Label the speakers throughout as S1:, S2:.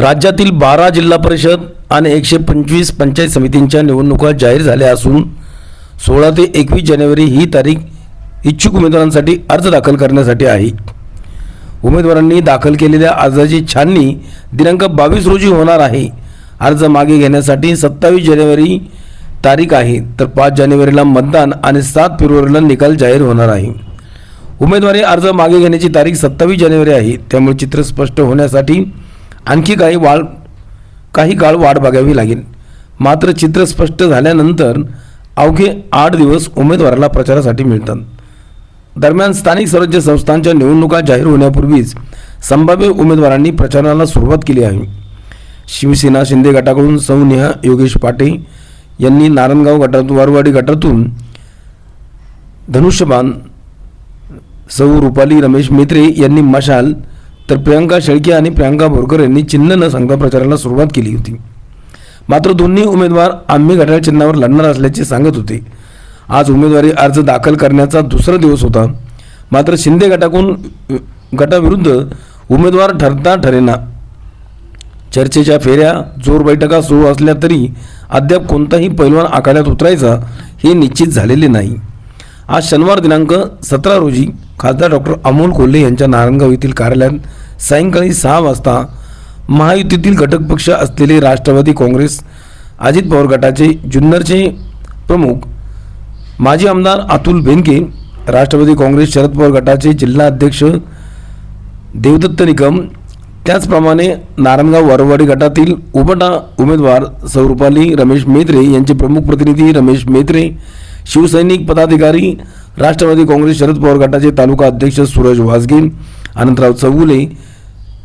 S1: राज्यातील बारा जिल्हा परिषद आणि एकशे पंचवीस पंचायत समितींच्या निवडणुका जाहीर झाल्या असून सोळा ते एकवीस जानेवारी ही तारीख इच्छुक उमेदवारांसाठी अर्ज दाखल करण्यासाठी आहे. उमेदवारांनी दाखल केलेल्या अर्जाची छाननी दिनांक बावीस रोजी होणार आहे. अर्ज मागे घेण्यासाठी सत्तावीस जानेवारी तारीख आहे तर पाच जानेवारीला मतदान आणि सात फेब्रुवारीला निकाल जाहीर होणार आहे. उमेदवारी अर्ज मागे घेण्याची तारीख सत्तावीस जानेवारी आहे त्यामुळे चित्र स्पष्ट होण्यासाठी आणखी काही वाळ काही काळ वाट बघावी लागेल. मात्र चित्र स्पष्ट झाल्यानंतर अवघे आठ दिवस उमेदवाराला प्रचारासाठी मिळतात. दरम्यान स्थानिक स्वराज्य संस्थांच्या निवडणुका जाहीर होण्यापूर्वीच संभाव्य उमेदवारांनी प्रचाराला सुरुवात केली आहे. शिवसेना शिंदे गटाकडून सौ नेहा योगेश पाटे यांनी नारायणगाव गटातून वारवाडी गटातून धनुष्यबाण सौ रुपाली रमेश मेत्रे यांनी मशाल तर प्रियांका शेळके आणि प्रियांका बोरकर यांनी चिन्ह न सांगता प्रचाराला सुरुवात केली होती. मात्र दोन्ही उमेदवार आम्ही घड्याळ चिन्हावर लढणार असल्याचे सांगत होते. आज उमेदवारी अर्ज दाखल करण्याचा दुसरा दिवस होता. मात्र शिंदे गटाकडून गटाविरुद्ध उमेदवार ठरता ठरेना. चर्चेच्या फेऱ्या जोर बैठका सुरू असल्या तरी अद्याप कोणताही पैलवान आखाड्यात उतरायचा हे निश्चित झालेले नाही. आज शनिवार दिनांक सतरा रोजी खासदार डॉक्टर अमोल कोल्हे यांच्या नारायणगाव येथील कार्यालयात सायंकाळी सहा वाजता महायुतीतील घटक पक्ष असलेले राष्ट्रवादी काँग्रेस अजित पवार गटाचे जुन्नरचे प्रमुख माजी आमदार अतुल बेनके राष्ट्रवादी काँग्रेस शरद पवार गटाचे जिल्हा अध्यक्ष देवदत्त निकम त्याचप्रमाणे नारायणगाव वरवाडी गटातील उपटा उमेदवार स्वरूपाली रमेश मेत्रे यांचे प्रमुख प्रतिनिधी रमेश मेत्रे शिवसैनिक पदाधिकारी राष्ट्रवादी काँग्रेस शरद पवार गटाचे तालुका अध्यक्ष सूरज वासगे अनंतराव चौगुले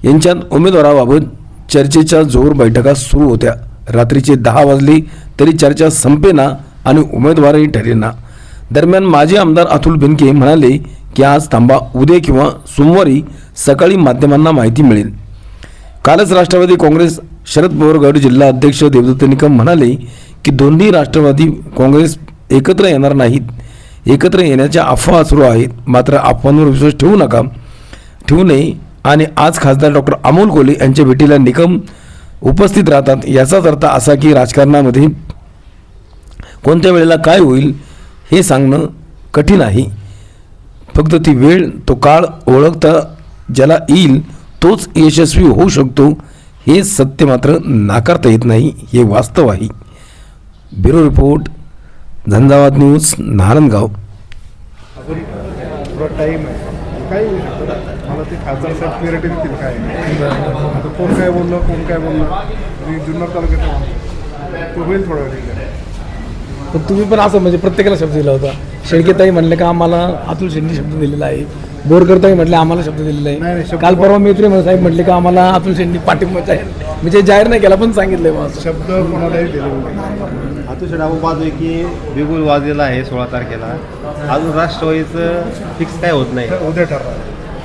S1: यांच्यात उमेदवाराबाबत चर्चेच्या जोर बैठका सुरू होत्या. रात्रीचे दहा वाजले तरी चर्चा संपेना आणि उमेदवारही ठरेना. दरम्यान माजी आमदार अतुल बेनके म्हणाले की आज थांबा उद्या किंवा सोमवारी सकाळी माध्यमांना माहिती मिळेल. कालच राष्ट्रवादी काँग्रेस शरद पवार गट जिल्हा अध्यक्ष देवदत्त निकम म्हणाले की दोन्ही राष्ट्रवादी काँग्रेस एकत्र येणार नाहीत. एकत्र येण्याच्या अफवा सुरू आहेत. मात्र अफवांवर विश्वास ठेवू नका. ठेवू नये. आणि आज खासदार डॉक्टर अमोल कोले यांच्या भेटीला निकम उपस्थित राहतात. याचाच अर्थ असा की राजकारणामध्ये कोणत्या वेळेला काय होईल हे सांगणं कठीण आहे. फक्त ती वेळ तो काळ ओळखता ज्याला येईल तोच यशस्वी होऊ शकतो हे सत्य मात्र नाकारता येत नाही. हे वास्तव आहे. ब्युरो रिपोर्ट झंझावात न्यूज नारायणगाव
S2: टाईम आहे. काही होऊ शकतं. मला ते खासदार साहेब क्लिअरिटी देतील काय. आता कोण काय बोललं कोण काय बोललं. मी जुन्नर तालुक्यात तो होईल थोडा वेळ
S3: पण तुम्ही पण असं म्हणजे प्रत्येकाला शब्द दिला होता. शेळकेताई म्हणले का आम्हाला अतुल शेंनी शब्द दिलेला आहे. बोरकरताई म्हटले आम्हाला शब्द दिलेला आहे. काल परवा मैत्री साहेब म्हटले का आम्हाला अतुल शेंनी पाठिंबा जाहीर म्हणजे जाहीर नाही केला पण सांगितलंय मग असं.
S2: शब्द कोणालाही दिले
S4: अतिशय डाबू बाजू आहे की बिगुल वाजलेला आहे सोळा तारखेला. अजून राष्ट्रवादीचं फिक्स काय होत नाही.
S2: उद्या ठरवा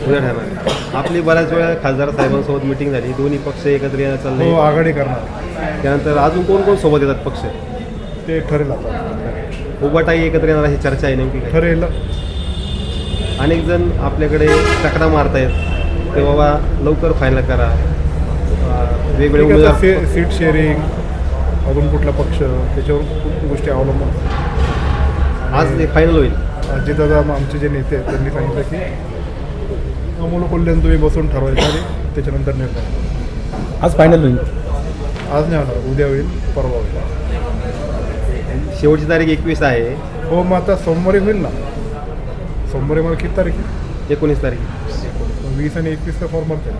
S4: उद्या ठरणार. आपली बऱ्याच वेळा खासदार साहेबांसोबत मिटिंग झाली. दोन्ही पक्ष एकत्र येणं
S2: हो
S4: चाललंय
S2: आघाडी करणार.
S4: त्यानंतर अजून कोण कोण सोबत येतात पक्ष?
S2: ते ठरेल आता.
S4: एकत्र येणार अशी चर्चा आहे नेमकी काय?
S2: ठरेल.
S4: अनेक जण आपल्याकडे चकरा मारतायत. ते बाबा लवकर फायनल करा. अं, वेगवेगळे उमेदवार
S2: सीट शेअरिंग अजून कुठला पक्ष त्याच्यावर खूप गोष्टी अवलंबून
S4: आज एक फायनल होईल.
S2: अजितदादा आमचे जे नेते आहेत त्यांनी सांगितलं की अमोल कोल्ह्यान तुम्ही बसून ठरवायचं आणि त्याच्यानंतर निर्णय.
S3: आज फायनल होईल.
S2: आज नाही होणार उद्या होईल परवा होईल.
S4: शेवटची तारीख एकवीस आहे.
S2: हो मग आता सोमवारी होईल ना? सोमवारी मला किती तारीख आहे?
S4: एकोणीस तारीख.
S2: वीस आणि एकवीसला फॉर्म भरते